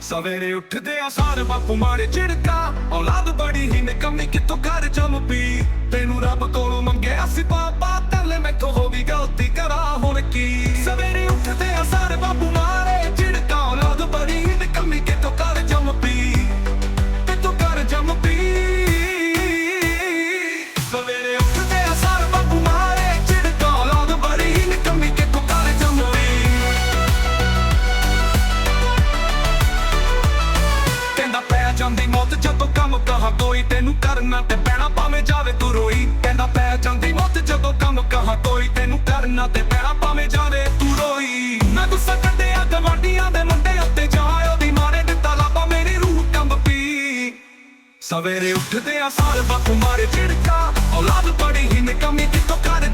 ਸਵੇਰੇ ਉੱਠਦੇ ਆ ਸਾਰ ਬਾਪੂ ਮਾਰੇ ਝਿੜਕਾ, ਔਲਾਦ ਬੜੀ ਹੀ ਨਿਕੰਮੀ ਕਿਤੋਂ ਘਰ ਜੰਮ ਪੀ। ਤੈਨੂੰ ਰੱਬ ਕੋਲੋਂ ਮੰਗਿਆ ਸੀ ਪਾਪਾ। ਜਾਂਦੀ ਮੌਤ ਜਦੋਂ ਕੰਮ ਕਹਾ ਕੋਈ ਤੈਨੂੰ ਕਰਨਾ ਤੇ ਪੈਣਾ ਭਾਵੇਂ ਜਾਵੇ ਤੂੰ ਰੋਈ। ਕਹਿੰਦਾ ਪੈ ਜਾਂਦੀ ਮੌਤ ਜਦੋਂ ਕੰਮ ਕਹਾ ਕੋਈ ਤੈਨੂੰ ਕਰਨਾ ਤੇ ਪੈਣਾ ਭਾਵੇਂ ਜਾਵੇ ਤੂੰ ਰੋਈ। ਮੈਂ ਗੁੱਸਾ ਕੱਢੇ ਆ ਗਵਾਂਡੀਆਂ ਦੇ ਮੁੰਡੇ ਉੱਤੇ ਜਾ ਦੀ ਮਾਰੇ ਦਿੱਤਾ ਲਾਪਾ ਮੇਰੀ ਰੂਹ ਕੰਬ ਪੀ ਸਵੇਰੇ ਉੱਠਦੇ ਆ ਸਾਰ ਬਾਪੂ ਮਾਰੇ ਝਿੜਕਾ, ਔਲਾਦ ਬੜੀ ਹੀ ਨਿਕਮੀ ਕਿਤੋਂ ਕਰ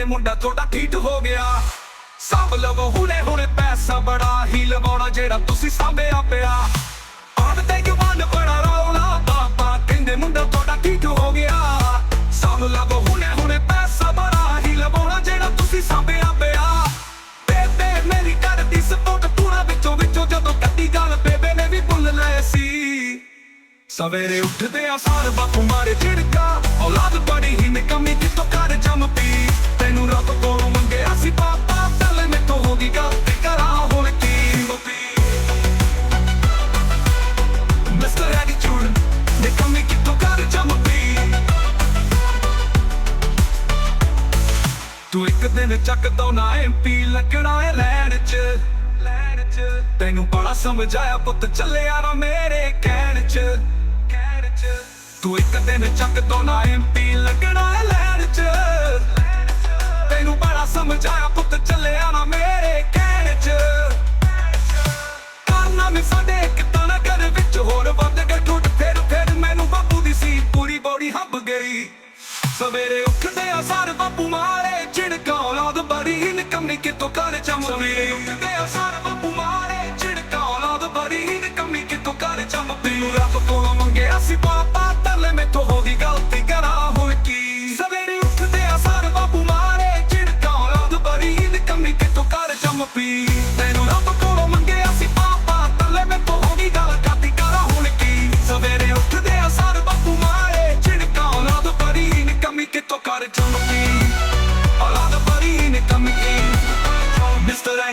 ਕਹਿੰਦੇ ਮੁੰਡਾ ਤੁਹਾਡਾ ਠੀਕ ਹੋ ਗਿਆ। ਸਭ ਲਵੋ ਹੁਣੇ ਹੁਣੇ ਪੈਸਾ ਬੜਾ ਹੀ ਲਵਾਉਣਾ ਜਿਹੜਾ ਤੁਸੀਂ ਸਾਂਭਿਆ ਪਿਆ। ਆਂਡ ਤੇ ਗਵਾਨ ਬੜਾ ਰੌਲਾ ਪਾਪਾ ਕਹਿੰਦੇ ਮੁੰਡਾ ਤੁਹਾਡਾ ਠੀਕ ਹੋ ਗਿਆ। ਸਭ ਲਵੋ ਹੁਣੇ ਹੁਣੇ ਪੈਸਾ ਬੜਾ ਹੀ ਲਵਾਉਣਾ ਜਿਹੜਾ ਤੁਸੀਂ ਸਾਂਭਿਆ ਪਿਆ। ਬੇਬੇ ਮੇਰੀ ਕਰਦੀ ਸਪੋਰਟ ਪੂਰਾ ਵਿੱਚੋਂ ਵਿੱਚੋਂ ਜਦੋਂ ਕੱਟੀ ਗੱਲ ਬੇਬੇ ਨੇ ਵੀ ਭੁੱਲ ਲਏ ਸੀ। ਸਵੇਰੇ ਉੱਠਦੇ ਆ ਸਾਰ ਬਾਪੂ ਮਾਰੇ ਝਿੜਕਾ, ਔਲਾਦ ਬੜੀ ਹੀ ਨਿਕਮੀ ਕਿਤੋਂ ਕਰ ਜੰਮ ਪੀ ਇੱਕ ਦਿਨ ਚੱਕ ਦੋ ਨਾ ਐਮਪੀ ਲੱਗਣਾ ਏ ਲੈਣ ਚ। ਲੈਣ ਚ ਤੈਨੂੰ ਬੜਾ ਸਮਝਾਇਆ ਪੁੱਤ, ਚੱਲਿਆ ਨਾ ਮੇਰੇ ਕਹਿਣ ਚ। ਕਹਿਣ ਚ। ਤੂੰ ਇੱਕ ਦਿਨ ਚੱਕ ਦੋ ਨਾ ਐਮਪੀ ਸਵੇਰੇ ਉੱਠਦੇ ਆ ਸਾਰੇ ਬਾਪੂ ਮਾਰੇ ਝਿੜਕਾ ਔਲਾਦ ਬੜੀ ਹੀ ਨਿਕੰਮੀ ਕਿਤੋਂ ਕਰ ਚਮ ਸਵੇਰੇ ਉੱਠਦੇ ਆ ਸਾਰ ਬਾਪੂ ਮਾਰੇ ਝਿੜਕਾ ਔਲਾਦ ਬੜੀ ਹੀ ਨਿਕੰਮੀ ਕਿਤੋਂ ਕਰ ਚਮ ਤੈਨੂੰ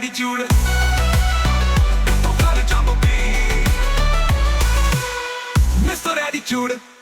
ਮਿਸਟਰ ਐਟੀਟਿਊਡ ਕਿਤੋਂ ਕਰ ਚੰਮ ਪੀ Mr. Attitude, Blast Striker.